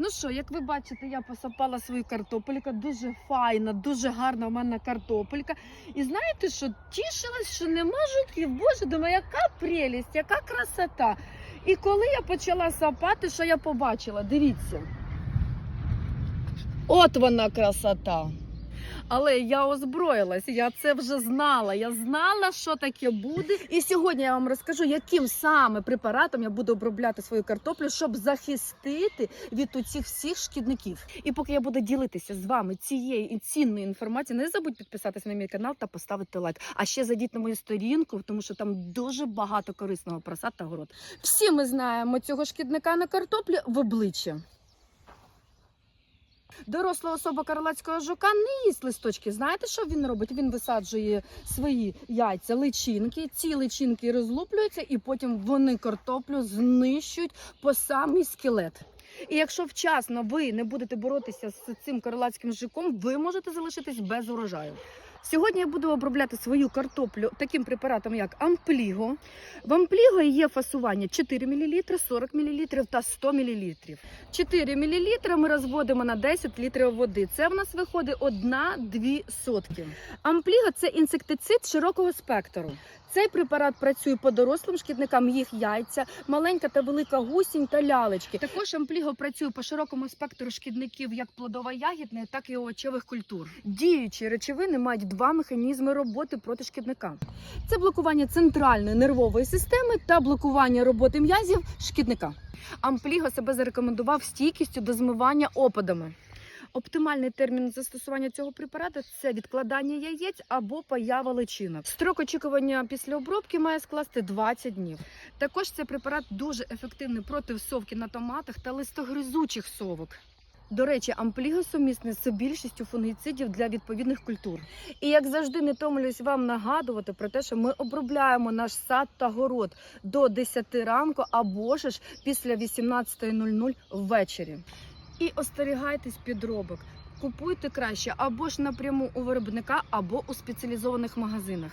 Ну що, як ви бачите, я посапала свою картопелька. Дуже файна, дуже гарна в мене картопелька. І знаєте що? Тішилась, що нема жуків. Боже, думаю, яка прелість, яка красота. І коли я почала сапати, що я побачила? Дивіться. От вона красота. Але я озброїлась, я це вже знала. Я знала, що таке буде. І сьогодні я вам розкажу, яким саме препаратом я буду обробляти свою картоплю, щоб захистити від усіх всіх шкідників. І поки я буду ділитися з вами цією цінною інформацією, не забудь підписатися на мій канал та поставити лайк. А ще зайдіть на мою сторінку, тому що там дуже багато корисного про сад та город. Всі ми знаємо цього шкідника на картоплі в обличчя. Доросла особа карлацького жука не їсть листочки. Знаєте, що він робить? Він висаджує свої яйця, личинки. Ці личинки розлуплюються, і потім вони картоплю знищують по самий скелет. І якщо вчасно ви не будете боротися з цим карлацьким жуком, ви можете залишитись без урожаю. Сьогодні я буду обробляти свою картоплю таким препаратом, як Ампліго. В Ампліго є фасування 4 мл, 40 мл та 100 мл. 4 мл ми розводимо на 10 літрів води. Це в нас виходить 1-2 сотки. Ампліго це інсектицид широкого спектру. Цей препарат працює по дорослим шкідникам, їх яйця, маленька та велика гусінь та лялечки. Також ампліго працює по широкому спектру шкідників, як плодово-ягідних, так і овочевих культур. Діючі речовини мають два механізми роботи проти шкідника: це блокування центральної нервової системи та блокування роботи м'язів шкідника. Ампліго себе зарекомендував стійкістю до змивання опадами. Оптимальний термін застосування цього препарату це відкладання яєць або поява личинок. Строк очікування після обробки має скласти 20 днів. Також цей препарат дуже ефективний проти всовки на томатах та листогризучих совок. До речі, ампліго сумісний з більшістю фунгіцидів для відповідних культур. І як завжди, не томлюсь вам нагадувати про те, що ми обробляємо наш сад та город до 10 ранку або ж після 18.00 ввечері. І остерігайтесь підробок. Купуйте краще або ж напряму у виробника, або у спеціалізованих магазинах.